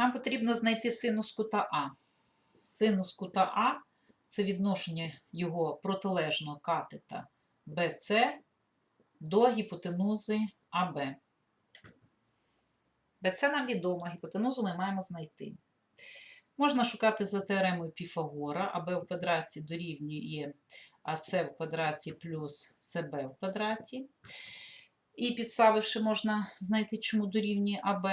Нам потрібно знайти синус кута А. Синус кута А це відношення його протилежного катета BC до гіпотенузи АБ. BC нам відомо, гіпотенузу ми маємо знайти. Можна шукати за теоремою Піфагора, АБ в квадраті дорівнює АС в квадраті плюс СБ в квадраті. І підставивши, можна знайти, чому дорівнює АБ.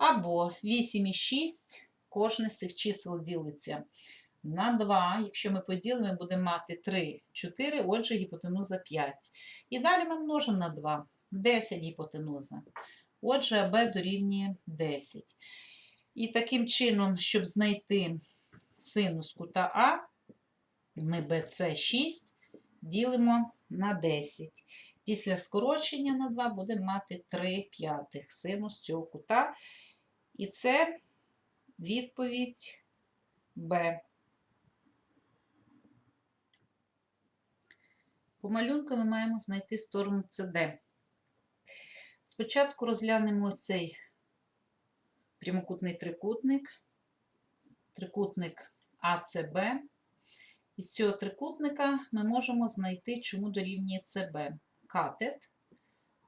Або 8 і 6, кожне з цих чисел ділиться на 2. Якщо ми поділимо, будемо мати 3, 4, отже, гіпотенуза 5. І далі ми множимо на 2. 10 гіпотенуза. Отже, АБ дорівнює 10. І таким чином, щоб знайти синус кута А, ми BC6 ділимо на 10. Після скорочення на 2 будемо мати 3 п'ятих синус цього кута. І це відповідь Б. По малюнку ми маємо знайти сторону CD. Спочатку розглянемо цей прямокутний трикутник, трикутник АЦБ. Із цього трикутника ми можемо знайти, чому дорівнює СБ. Катет.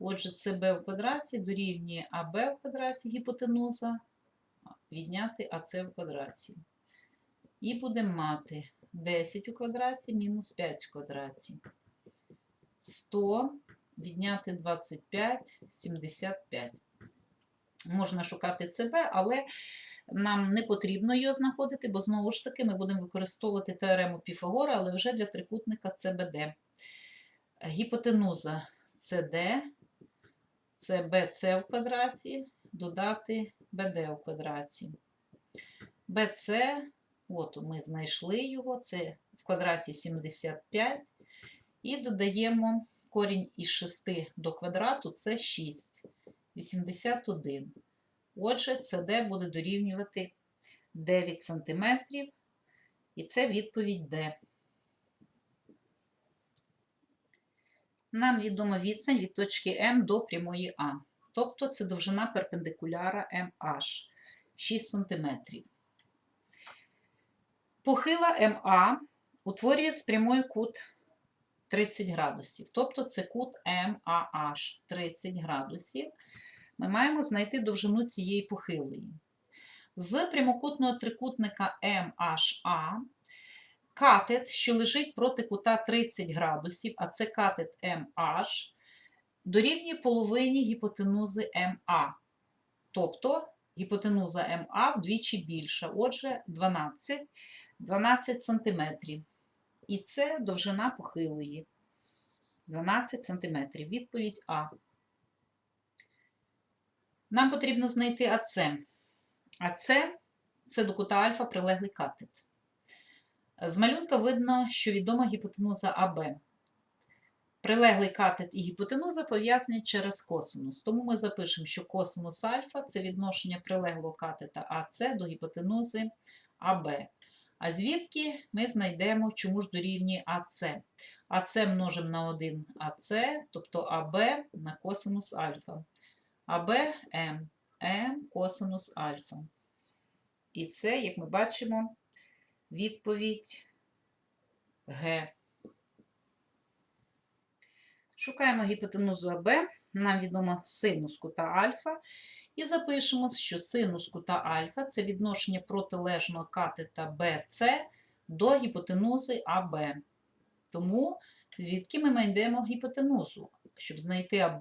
Отже, СБ в квадраті дорівнює АБ в квадраті гіпотенуза, відняти АЦ в квадраті. І будемо мати 10 у квадраті мінус 5 в квадраті. 100 відняти 25, 75. Можна шукати СБ, але нам не потрібно його знаходити, бо знову ж таки ми будемо використовувати теорему Піфагора, але вже для трикутника ЦБД. Гіпотенуза CD, CBC в квадраті, додати BD в квадраті. BC, от ми знайшли його, це в квадраті 75. І додаємо корінь із 6 до квадрату, це 6. 81. Отже, CD буде дорівнювати 9 см. І це відповідь D. Нам відома відстань від точки М до прямої А. Тобто це довжина перпендикуляра MH 6 см. Похила МА утворює з прямою кут 30 градусів. Тобто це кут MAH 30 градусів. Ми маємо знайти довжину цієї похилої. З прямокутного трикутника MHA катет, що лежить проти кута 30 градусів, а це катет MH, дорівнює половині гіпотенузи MA. Тобто гіпотенуза МА вдвічі більша, отже, 12, 12 см. І це довжина похилої. 12 см. Відповідь А. Нам потрібно знайти АЦ. АЦ це до кута альфа прилеглий катет. З малюнка видно, що відома гіпотенуза АБ. Прилеглий катет і гіпотенуза пов'язані через косинус. Тому ми запишемо, що косинус альфа це відношення прилеглого катета АЦ до гіпотенузи АБ. А звідки ми знайдемо, чому ж дорівнює АЦ. АЦ множимо на 1 АЦ, тобто АБ на косинус альфа. АБ М, М косинус альфа. І це, як ми бачимо, відповідь Г. Шукаємо гіпотенузу АБ, нам відомо синус кута альфа. І запишемо, що синус кута альфа це відношення протилежного катета BC до гіпотенузи АБ. Тому звідки ми знайдемо гіпотенузу? Щоб знайти АБ,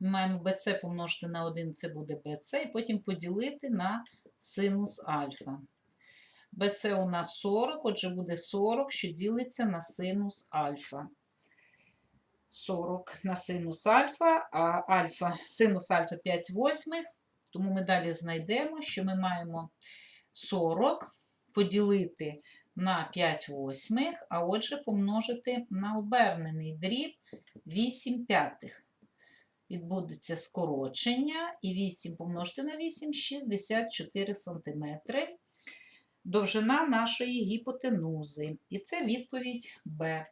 ми маємо BC помножити на 1, це буде BC, і потім поділити на синус альфа. BC у нас 40, отже буде 40, що ділиться на синус альфа. 40 на синус альфа, а альфа, синус альфа 5 восьмих, тому ми далі знайдемо, що ми маємо 40 поділити на 5 восьмих, а отже помножити на обернений дріб 8 п'ятих. Відбудеться скорочення, і 8 помножити на 8 – 64 см. Довжина нашої гіпотенузи. І це відповідь Б.